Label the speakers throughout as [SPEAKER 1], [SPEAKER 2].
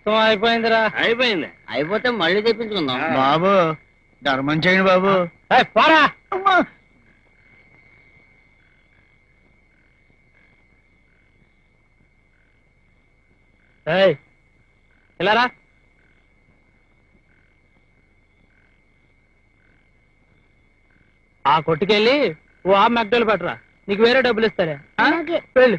[SPEAKER 1] మొత్తం అయిపోయిందిరా.
[SPEAKER 2] అయిపోయింది.
[SPEAKER 3] అయిపోతే మళ్ళీ తెప్పించుకుందాం.
[SPEAKER 4] బాబు ధర్మం చేయండి బాబు.
[SPEAKER 1] ఏయ్, పోరా.
[SPEAKER 4] అమ్మా.
[SPEAKER 1] ఏయ్, ఇలా రా ఆ కొట్టుకెళ్ళి ఓ ఆ మెగ్డోలు పట్టరా. నీకు వేరే డబ్బులు ఇస్తారే. వెళ్ళు.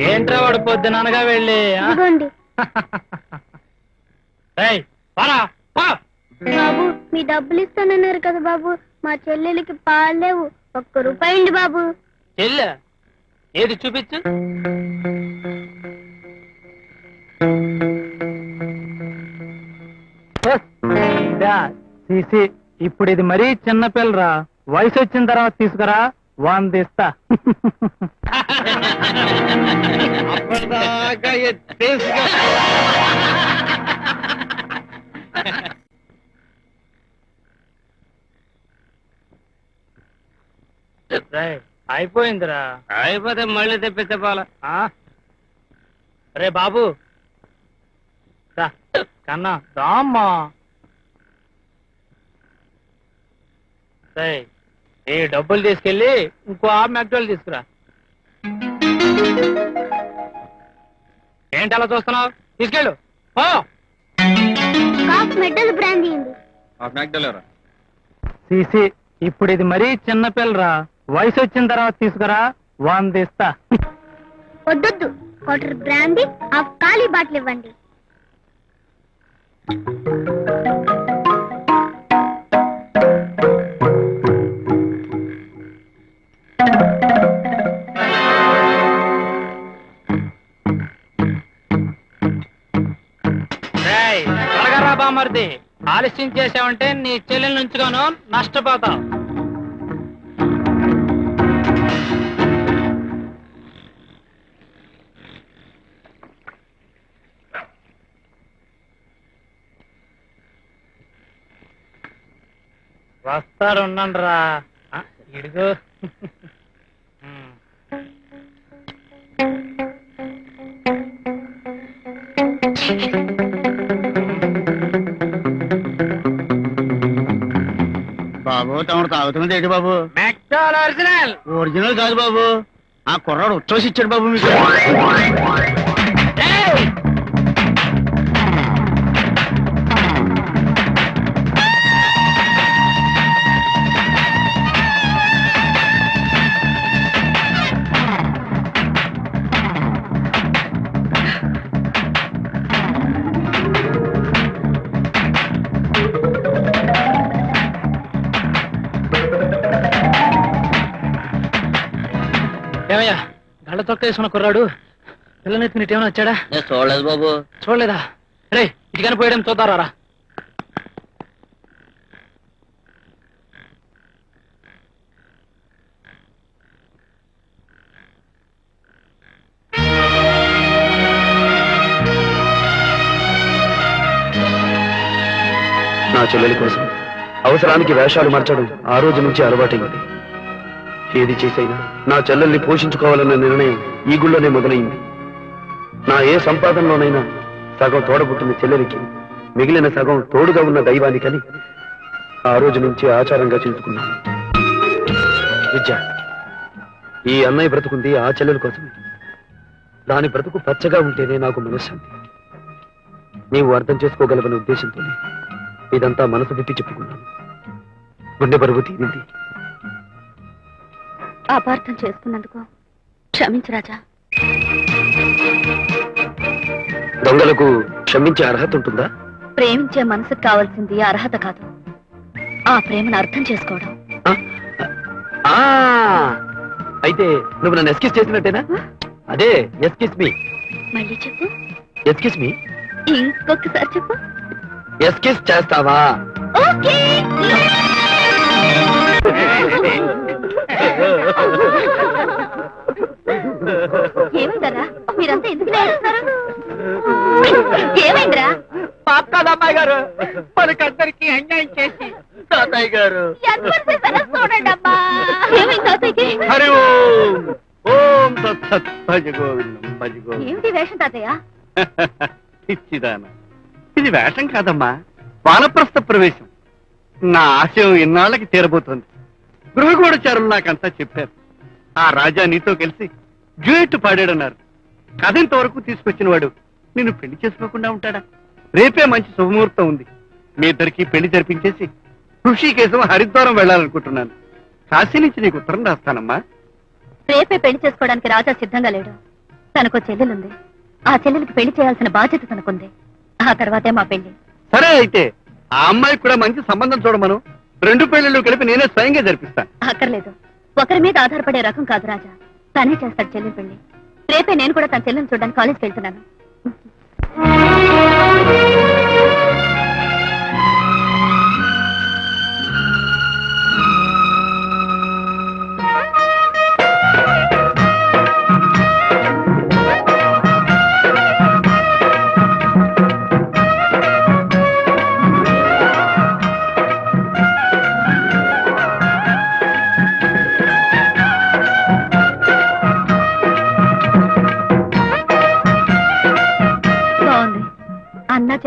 [SPEAKER 1] ఏంట్రా వాడు పొద్దుననగా వెళ్ళి?
[SPEAKER 5] ఇదిగోండి.
[SPEAKER 1] పోరా పో.
[SPEAKER 5] బాబు మీ డబ్బులు ఇస్తానన్నారు కదా బాబు. మా చెల్లెలకి పాలు లేవు. ఒక్క రూపాయి అండి బాబు.
[SPEAKER 1] చెల్లె ఏది చూపించు? ఇప్పుడు ఇది మరీ చిన్న పిల్లరా. వయసు వచ్చిన తర్వాత తీసుకురా. వంద ఇస్తా
[SPEAKER 2] అప్పటిదాకా ఎత్తేసుకో
[SPEAKER 1] రేయ్, అయిపోయిందిరా.
[SPEAKER 2] అయిపోతే మళ్ళీ తెప్పిస్తే పోలా.
[SPEAKER 1] ఆ? రే బాబు. రా, కన్నా దామ్మా రేయ్, ఈ డబ్బులు తీసుకెళ్ళి ఇంకో ఆ మెగ్డోలు తీసుకురా. ఏంటి అలా చూస్తున్నావు? తీసుకెళ్ళు. ఓ
[SPEAKER 5] బ్రాండ్
[SPEAKER 1] సీసీ ఇప్పుడు ఇది మరీ చిన్న పిల్లరా. వయసు వచ్చిన తర్వాత తీసుకురా. వంద ఇస్తా.
[SPEAKER 5] వద్దొద్దు. క్వార్టర్ బ్రాందీ హాఫ్ ఖాళీ బాటిల్ ఇవ్వండి.
[SPEAKER 1] మరిది ఆలస్యం చేసావంటే నీ చెల్లెల నుంచుగాను నష్టపోతావు. వస్తారు ఉండండి రా ఇడుగు.
[SPEAKER 4] బాబు తమరు తాగుతున్నది ఏంటి బాబు?
[SPEAKER 1] ఒరిజినల్
[SPEAKER 4] కాదు బాబు. ఆ కుర్రాడు ఉచ్చోసి ఇచ్చాడు బాబు మీకు.
[SPEAKER 1] ఏమయ్యా గళ్ళ చొక్క వేసుకున్న కుర్రాడు వచ్చాడా?
[SPEAKER 3] నేను చూడలేదు బాబు.
[SPEAKER 1] చూడలేదా? రే ఇటుకని పోయడం చూద్దారా
[SPEAKER 6] నా చెల్లెలి కోసం అవసరానికి వేషాలు మార్చడం ఆ రోజు నుంచి అలవాటైంది. ఏది చేసైనా నా చెల్లెల్ని పోషించుకోవాలన్న నిర్ణయం ఈ గుళ్ళోనే మొదలైంది. నా ఏ సంపాదనలోనైనా సగం తోడబుట్టిన చెల్లెలికి మిగిలిన సగం తోడుగా ఉన్న దైవానికని ఆ రోజు నుంచి ఆచారంగా చెల్లుకున్నాను. విద్య ఈ అన్నయ్య బ్రతుకుంది ఆ చెల్లెల కోసమే. దాని బ్రతుకు పచ్చగా ఉంటేనే నాకు మనశ్శాంతి. నీవు అర్థం చేసుకోగలవనే ఉద్దేశంతోనే ఇదంతా మనసు విప్పి చెప్పుకున్నాను. గుండె బరువు తీరింది.
[SPEAKER 5] అపార్థం చేసుకున్నందుకు క్షమించు రాజా.
[SPEAKER 6] దొంగలకు క్షమించే అర్హత ఉంటుందా?
[SPEAKER 5] ప్రేమించే మనసుకు కావాల్సింది అర్హత కాదు. ఆ ప్రేమను అర్థం చేసుకోవడం.
[SPEAKER 6] ఆ? అయితే నువ్వు నన్ను ఎస్కిస్ చేసినట్టేనా? అదే ఎస్కిస్ మీ.
[SPEAKER 5] మళ్ళీ చెప్పు.
[SPEAKER 6] ఎస్కిస్ మీ?
[SPEAKER 5] ఇంకొకసారి చెప్పు.
[SPEAKER 6] ఎస్కిస్ చేస్తావా?
[SPEAKER 5] ఓకే. ఏమైందరా? మీరంతా ఎందుకు
[SPEAKER 1] అమ్మాయి గారు మనకందరికి అన్యాయం చేసి
[SPEAKER 6] తాతయ్య గారు.
[SPEAKER 5] ఏమైంది తాతయ్యకి?
[SPEAKER 6] హరి ఓం. ఓం
[SPEAKER 4] భజ గోవిందం భజ గోవిందం.
[SPEAKER 5] ఏమిటి వేషం తాతయ్య?
[SPEAKER 4] పిచ్చిదాన. ఇది వేషం కాదమ్మా వానప్రస్థ ప్రవేశం. నా ఆశయం ఇన్నాళ్ళకి తీరబోతోంది. గృహగూఢచారులు నాకంతా చెప్పారు. ఆ రాజా నీతో కలిసి డ్యూయట్ పాడాడన్నారు. కథ ఇంతవరకు తీసుకొచ్చిన వాడు నిన్ను పెళ్ళి చేసుకోకుండా ఉంటాడా? రేపే మంచి శుభముహూర్తం ఉంది. మీ ఇద్దరికి పెళ్ళి జరిపించేసి ఋషికేశం హరిద్వారం వెళ్ళాలనుకుంటున్నాను. కాశీ నుంచి నీకు ఉత్తరం రాస్తానమ్మా.
[SPEAKER 5] రేపే పెళ్ళి చేసుకోవడానికి రాజా సిద్ధంగా లేడు. తనకు చెల్లెలుంది. ఆ చెల్లెలికి పెళ్ళి చేయాల్సిన బాధ్యత తనకుంది. ఆ తర్వాతే మా పెళ్ళి.
[SPEAKER 4] సరే అయితే ఆ అమ్మాయికి కూడా మంచి సంబంధం చూడమను. రెండు పెళ్ళిళ్ళు కలిపి నేనే స్వయంగా జరిపిస్తాను
[SPEAKER 5] అక్కర్లేదు. ఒకరి మీద ఆధారపడే రకం కాదు రాజా. తనే చేస్తాడు చెల్లెలి పెళ్ళి. రేపే నేను కూడా తన చెల్లెని చూడడానికి కాలేజ్కి వెళ్తున్నాను.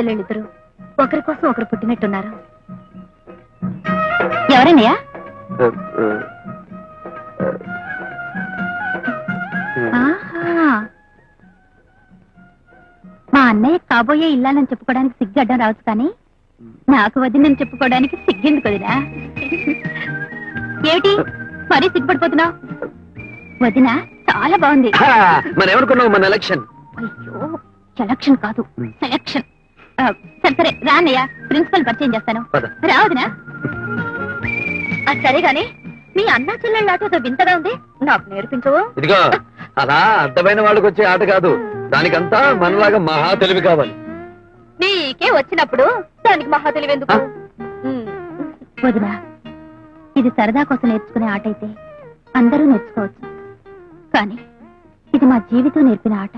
[SPEAKER 5] చెల్లెళ్ళిద్దరు ఒకరి కోసం ఒకరు పుట్టినట్టున్నారు. ఎవరన్నయ్యా. మా అన్నయ్య కాబోయే ఇల్లాలని చెప్పుకోవడానికి సిగ్గడ్డం రావచ్చు కానీ నాకు వదినని చెప్పుకోవడానికి సిగ్గెందుకు వదినా? ఏమిటి? మరీ సిగ్గుపడిపోతున్నావు? వదిన చాలా బాగుంది.
[SPEAKER 6] మన ఎలక్షన్?
[SPEAKER 5] అయ్యో సెలక్షన్ కాదు సెలక్షన్. సరే సరే రా అన్నయ్య ప్రిన్సిపల్ పరిచయం చేస్తాను.
[SPEAKER 6] పద.
[SPEAKER 5] రా వదినా అది సరే గాని మీ అన్న చెల్లెళ్ళ ఆట ఏదో వింతగా ఉంది. నాకు నేర్పించవు
[SPEAKER 6] ఇదిగో అలా అర్థమైన వాళ్ళకి వచ్చే ఆట కాదు. దానికంతా మనలాగా మహా తెలివి కావాలి.
[SPEAKER 5] నీకే వచ్చినప్పుడు దానికి మహా తెలివెందుకు వదినా ఇది సరదా కోసం నేర్చుకునే ఆట అయితే అందరూ నేర్చుకోవచ్చు. కానీ ఇది మా జీవితం నేర్పిన ఆట.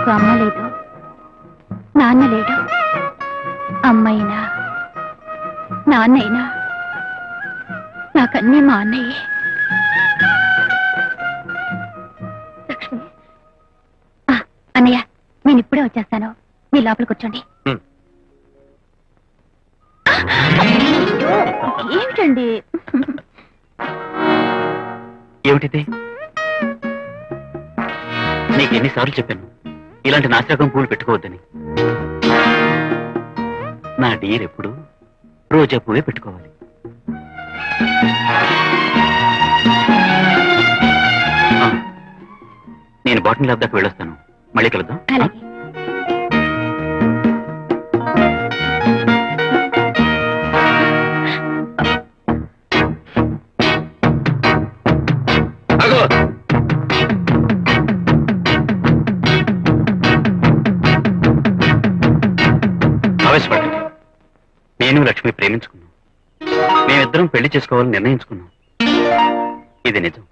[SPEAKER 5] నాకు అమ్మ లేదు నాన్న లేడు అమ్మైనా నాన్నైనా నాకన్నీ మా అన్నయ్యే. లక్ష్మి ఆ, అన్నయ్య నేను ఇప్పుడే వచ్చేస్తాను. మీ లోపల కూర్చోండి. ఏమిటండి?
[SPEAKER 7] ఏమిటిది? నీకు ఎన్నిసార్లు చెప్పాను? ఇలాంటి నాశరకం పూలు పెట్టుకోవద్దని. నా డియర్ ఎప్పుడు రోజా పువ్వే పెట్టుకోవాలి. నేను బాటన్ ల్యాబ్ దాకా వెళ్ళొస్తాను. మళ్ళీ కలుద్దాం. నేను లక్ష్మి ప్రేమించుకున్నాం. మేమిద్దరం పెళ్ళి చేసుకోవాలని నిర్ణయించుకున్నాం. ఇది నిజం.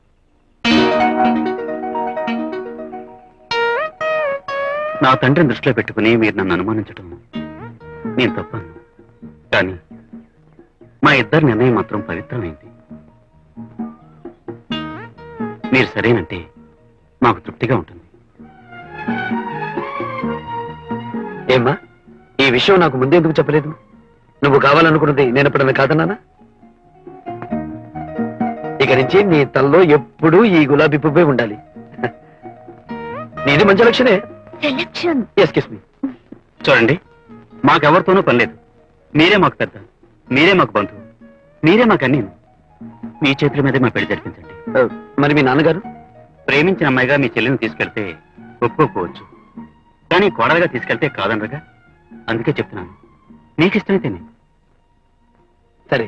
[SPEAKER 7] నా తండ్రిని దృష్టిలో పెట్టుకుని మీరు నన్ను అనుమానించడం నేను తప్పను. కానీ మా ఇద్దరి నిర్ణయం మాత్రం పవిత్రమైంది. మీరు సరేనంటే మాకు తృప్తిగా ఉంటుంది.
[SPEAKER 6] ఏమ్మా? ఈ విషయం నాకు ముందెందుకు చెప్పలేదు? నువ్వు కావాలనుకున్నది నేను ఎప్పుడన్నా కాదన్నానా ఇక నుంచి నీ తల్లో ఎప్పుడూ ఈ గులాబీ పువ్వే ఉండాలి. నీది మంచి లక్షణే.
[SPEAKER 5] సెలక్షన్
[SPEAKER 6] ఎస్కిస్ మీ
[SPEAKER 7] చూడండి మాకెవరితోనూ పని లేదు. మీరే మాకు పెద్ద మీరే మాకు బంధువు మీరే మాకు అన్నీ మీ చేతుల మీదే మా పెళ్ళి జరిపించండి
[SPEAKER 6] మరి మీ నాన్నగారు?
[SPEAKER 7] ప్రేమించిన అమ్మాయిగా మీ చెల్లిని తీసుకెళ్తే ఒప్పుకోకపోవచ్చు కానీ కోడలుగా తీసుకెళ్తే కాదనరుగా? అందుకే చెప్తున్నాను. నీకు ఇష్టమైతేనే
[SPEAKER 6] సరే.